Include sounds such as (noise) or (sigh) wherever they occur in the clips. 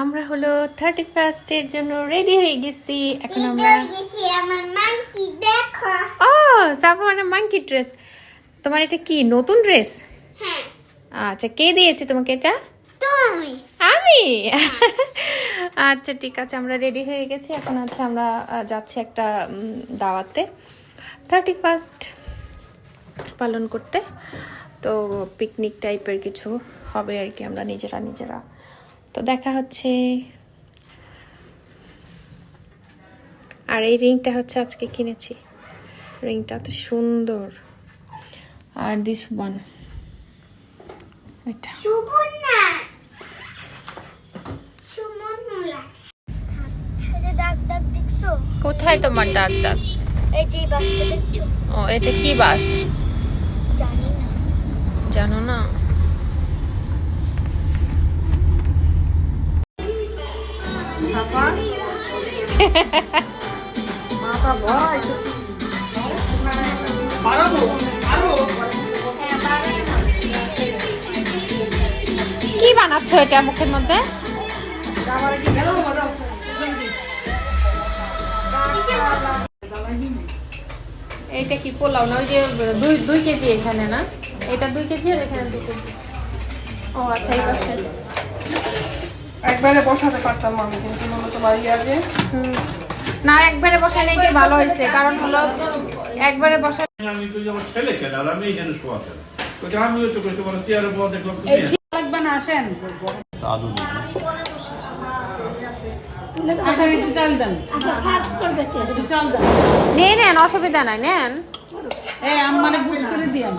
আমরা হলো থার্টি ফার্স্টের জন্য রেডি হয়ে গেছি। এখন আমরা ও সাফা মানে মাঙ্কি ড্রেস তোমার এটা কি নতুন ড্রেস হ্যাঁ। আচ্ছা কে দিয়েছে তোমাকে এটা? তুমি। আমি? আচ্ছা ঠিক আছে আমরা রেডি হয়ে গেছি। এখন আছে আমরা যাচ্ছি একটা দাওয়াতে। থার্টি ফার্স্ট পালন করতে। তো পিকনিক টাইপের কিছু হবে আর কি আমরা নিজেরা নিজেরা। তো দেখা হচ্ছে। আর এই রিংটা হচ্ছে আজকে কিনেছি। রিংটা তো সুন্দর। আর দিস ওয়ান এটা। কোথায় তোমার দাগ দাগ? এই যে বাসটা দেখছ? ও এটা কি বাস? জানি না। জানো না? (laughs) মাথা ভরা একটু। কি বানাচ্ছ এটা মুখের মধ্যে? এইটা কি পোলাও না? ওই যে দুই দুই কেজি এখানে না? এটা দুই কেজি আর এখানে দুই কেজি। ও আচ্ছা এই পাশে। একবারে বসাতে পারতাম আমি কিন্তু মূলত বাড়ি আছে। না একবারে বসালে এটা ভালো হয়েছে কারণ হলো একবারে বসা আমি কই যে আমার ছেলে কেন আর আমি এখানে শোয়া কেন ওইটা আমিও তো কই তোমার চেয়ারে বল দেখলাম তুমি লাগবে না আসেন। দাদু আচ্ছা একটু চাল দেন। একটু চাল দেন। নিয়ে নেন অসুবিধা নাই নেন। এই আম মানে বুঝ করে দিয়ান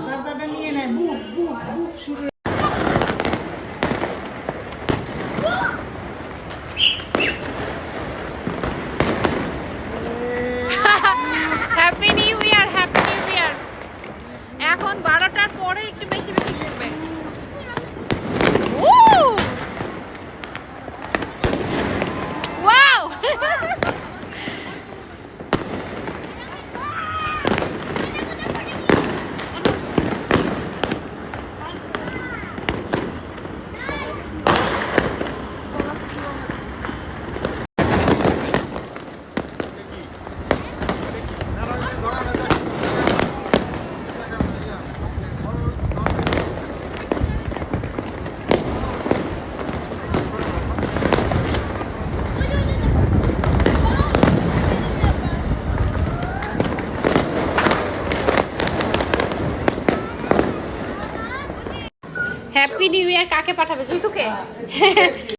happy new year happy new year এখন বারোটার পরে একটু বেশি বেশি ঘুরবে। হ্যাপি নিউ ইয়ার কাকে পাঠাবে? জুইতুকে